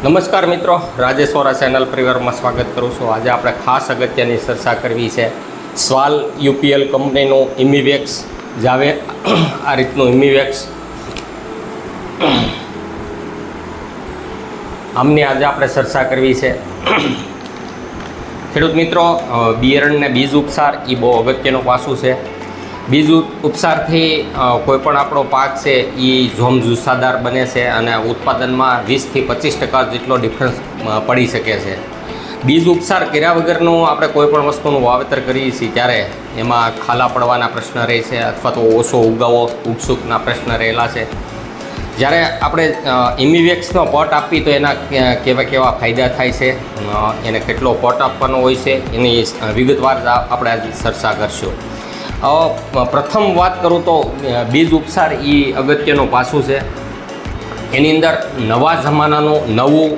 નમસ્કાર મિત્રો રાજેશ્વરા ચેનલ પરિવારમાં સ્વાગત કરું છું. આજે આપણે ખાસ અગત્યની ચર્ચા કરવી છે સ્વાલ યુપીએલ કંપનીનું ઇમિવેક્સ. જાવે આ રીતનું ઇમિવેક્સ. આમની આજે આપણે ચર્ચા કરવી છે. ખેડૂત મિત્રો બિયારણને બીજ ઉપસાર એ બહુ અગત્યનું પાસું છે. બીજ ઉપ- ઉપસારથી કોઈપણ આપણો પાક છે એ ઝોમઝુસ્સાદાર બને છે અને ઉત્પાદનમાં વીસથી પચીસ ટકા જેટલો ડિફરન્સ પડી શકે છે. બીજ ઉપસાર કર્યા વગરનું આપણે કોઈપણ વસ્તુનું વાવેતર કરીએ છીએ ત્યારે એમાં ખાલા પડવાના પ્રશ્ન રહે છે અથવા તો ઓછો ઉગાવો, ઉગસુકના પ્રશ્ન રહેલા છે. જ્યારે આપણે ઇમિવેક્સનો પોટ આપીએ તો એના કેવા કેવા ફાયદા થાય છે એને કેટલો પોટ આપવાનો હોય છે, એની વિગતવાર આપણે આજે ચર્ચા કરશું. પ્રથમ વાત કરું તો બીજ ઉપસાર એ અગત્યનું પાસું છે. એની અંદર નવા જમાનાનું નવું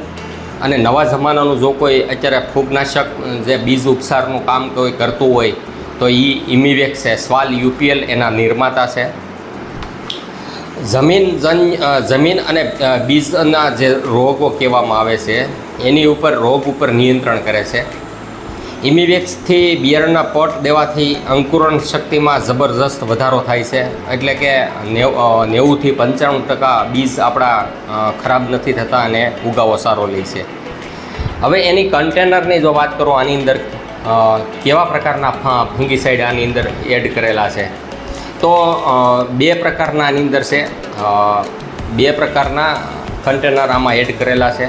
અને નવા જમાનાનું જો કોઈ અત્યારે ફૂગનાશક જે બીજ ઉપસારનું કામ કોઈ કરતું હોય, તો એ ઇમિવેક્સ છે, સ્વાલ યુપીએલ એના નિર્માતા છે. જમીન જન જમીન અને બીજના જે રોગો કહેવામાં આવે છે, એની ઉપર, રોગ ઉપર નિયંત્રણ કરે છે. ઇમિવેક્સથી બિયારણના પોટ દેવાથી અંકુરણ શક્તિમાં જબરજસ્ત વધારો થાય છે. એટલે કે નેવ નેવુંથી પંચાણું ટકા બીજ આપણા ખરાબ નથી થતા અને ઉગાવો સારો લે છે. હવે એની કન્ટેનરની જો વાત કરું, આની અંદર કેવા પ્રકારના ફંગીસાઇડ આની અંદર એડ કરેલા છે? તો બે પ્રકારના આની અંદર છે. બે પ્રકારના કન્ટેનર આમાં એડ કરેલા છે.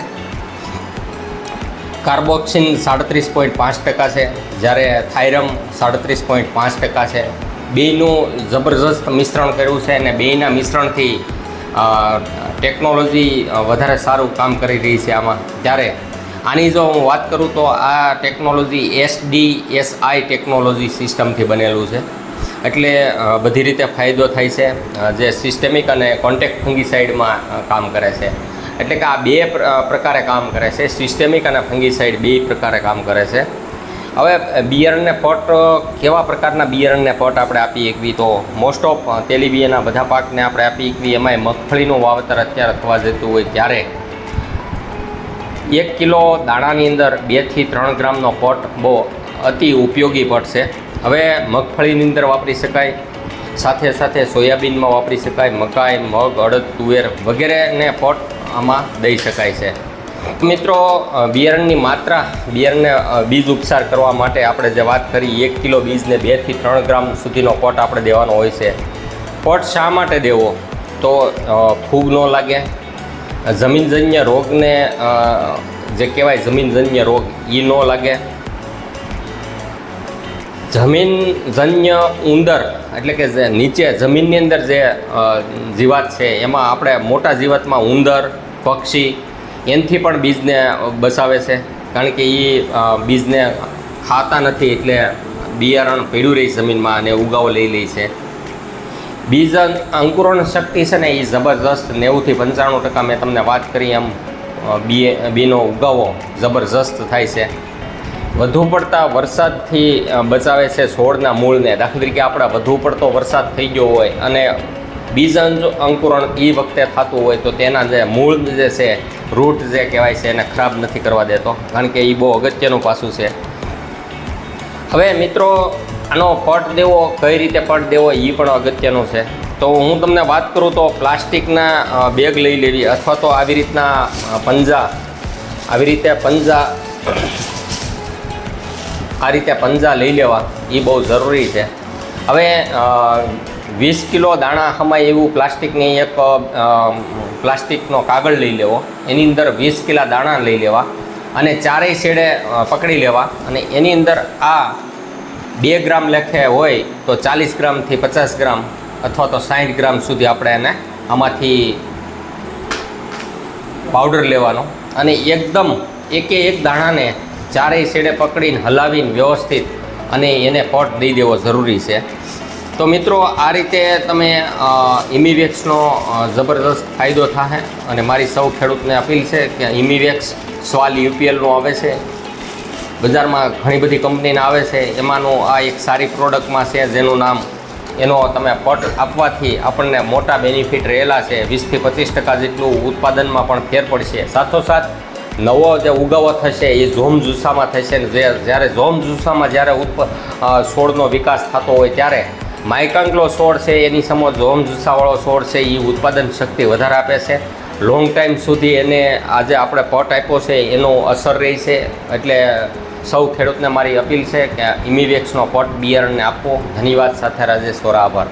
કાર્બોક્સિન સાડત્રીસ પોઈન્ટ પાંચ ટકા છે. જ્યારે થાઇરમ સાડત્રીસ પોઈન્ટ પાંચ ટકા છે. બેયનું જબરજસ્ત મિશ્રણ કર્યું છે અને બેયના મિશ્રણથી ટેકનોલોજી વધારે સારું કામ કરી રહી છે આમાં. ત્યારે આની જો હું વાત કરું તો આ ટેકનોલોજી એસડી એસઆઈ ટેકનોલોજી સિસ્ટમથી બનેલું છે. એટલે બધી રીતે ફાયદો થાય છે જે સિસ્ટેમિક અને કોન્ટેક્ટ ફંગીસાઇડમાં અ, કામ કરે છે. એટલે કે આ બે પ્રકારે કામ કરે છે. સિસ્ટેમિક અને ફંગીસાઇડ બે પ્રકારે કામ કરે છે. હવે બિયરણને પોટ કેવા પ્રકારના બિયરણને પોટ આપણે આપી એકવી? તો મોસ્ટ ઓફ તેલીબિયાના બધા પાકને આપણે આપી એકવી. એમાંય મગફળીનું વાવેતર અત્યારે થવા જતું હોય ત્યારે. એક કિલો દાણાની અંદર બેથી ત્રણ ગ્રામનો પોટ બહુ અતિ ઉપયોગી પડશે હવે મગફળીની અંદર વાપરી શકાય. સાથે સાથે સોયાબીનમાં વાપરી શકાય. મકાઈ, મગ, અડદ, તુવેર વગેરેને પોટ આમાં દઈ શકાય છે. મિત્રો બિયારણની માત્રા, બિયારણને બીજ ઉપચાર કરવા માટે આપણે જે વાત કરી, એક કિલો બીજને બેથી ત્રણ ગ્રામ સુધીનો પોટ આપણે દેવાનો હોય છે. પોટ શા માટે દેવો? તો ફૂગ ન લાગે. જમીનજન્ય રોગને જે કહેવાય જમીનજન્ય રોગ એ ન લાગે. જમીનજન્ય ઉંદર, એટલે કે જે નીચે જમીનની અંદર જે જીવાત છે, એમાં આપણે મોટા જીવાતમાં ઉંદર, પક્ષી, એનાથી પણ બીજને બસાવે છે. કારણ કે એ બીજને ખાતા નથી, એટલે બિયારણ પડ્યું રહી જમીનમાં અને ઉગાવો લઈ લે છે. બીજ અંકુરણ શક્તિ છે ને એ જબરજસ્ત નેવુંથી પંચાણું ટકા મેં તમને વાત કરી એમ બીએ બીનો ઉગાવો જબરજસ્ત થાય છે. વધુ પડતા વરસાદથી બચાવે છે છોડના મૂળને. દાખલા તરીકે આપણા વધુ પડતો વરસાદ થઈ ગયો હોય અને બીજ અંકુરણ એ વખતે થતું હોય તો તેના જે મૂળ જે છે, રૂટ જે કહેવાય છે, એને ખરાબ નથી કરવા દેતો. કારણ કે એ બહુ અગત્યનું પાસું છે. હવે મિત્રો, આનો પટ દેવો, કઈ રીતે પટ દેવો એ પણ અગત્યનું છે. તો હું તમને વાત કરું તો પ્લાસ્ટિકના બેગ લઈ લેવી અથવા તો આવી રીતના પંજા. આવી રીતે પંજા આ રીતે પંજા લઈ લેવા એ બહુ જરૂરી છે. હવે વીસ કિલો દાણા હમાય એવું પ્લાસ્ટિકની એક પ્લાસ્ટિકનો કાગળ લઈ લેવો. એની અંદર વીસ કિલા દાણા લઈ લેવા અને ચારેય છેડે પકડી લેવા અને એની અંદર આ બે ગ્રામ લેખે હોય તો ચાલીસ ગ્રામથી પચાસ ગ્રામ અથવા તો સાઠ ગ્રામ સુધી આપણે એને આમાંથી પાવડર લેવાનો. અને એકદમ એકે એક દાણાને ચારેય છેડે પકડીને હલાવીને વ્યવસ્થિત અને એને પોટ દઈ દેવો જરૂરી છે. તો મિત્રો, આ રીતે તમે ઇમિવેક્સનો જબરદસ્ત ફાયદો થાય અને મારી સૌ ખેડૂતને અપીલ છે કે ઇમિવેક્સ સ્વાલ યુપીએલનું આવે છે. બજારમાં ઘણી બધી કંપનીના આવે છે. એમાંનું આ એક સારી પ્રોડક્ટમાં છે જેનું નામ, એનો તમે પટ આપવાથી આપણને મોટા બેનિફિટ રહેલા છે. વીસથી પચીસ ટકા જેટલું ઉત્પાદનમાં પણ ફેર પડશે. સાથોસાથ નવો જે ઉગાવો થશે એ ઝોમ જુસ્સામાં થશે ને જ્યારે ઝોમ જુસ્સામાં જ્યારે ઉત્પ છોડનો વિકાસ થતો હોય ત્યારે માઇકાંગ્લો છોડ છે, એની સમો ઝોમ જુસ્સાવાળો છોડ છે એ ઉત્પાદન શક્તિ વધારે આપે છે. લોંગ ટાઈમ સુધી એને આજે આપણે પટ આપ્યો છે, એનો અસર રહી છે. એટલે સૌ ખેડૂતને મારી અપીલ છે કે ઇમિવેક્સનો પટ બિયારણને આપવો. ધન્યવાદ સાથે રાજેશ્વર આભાર.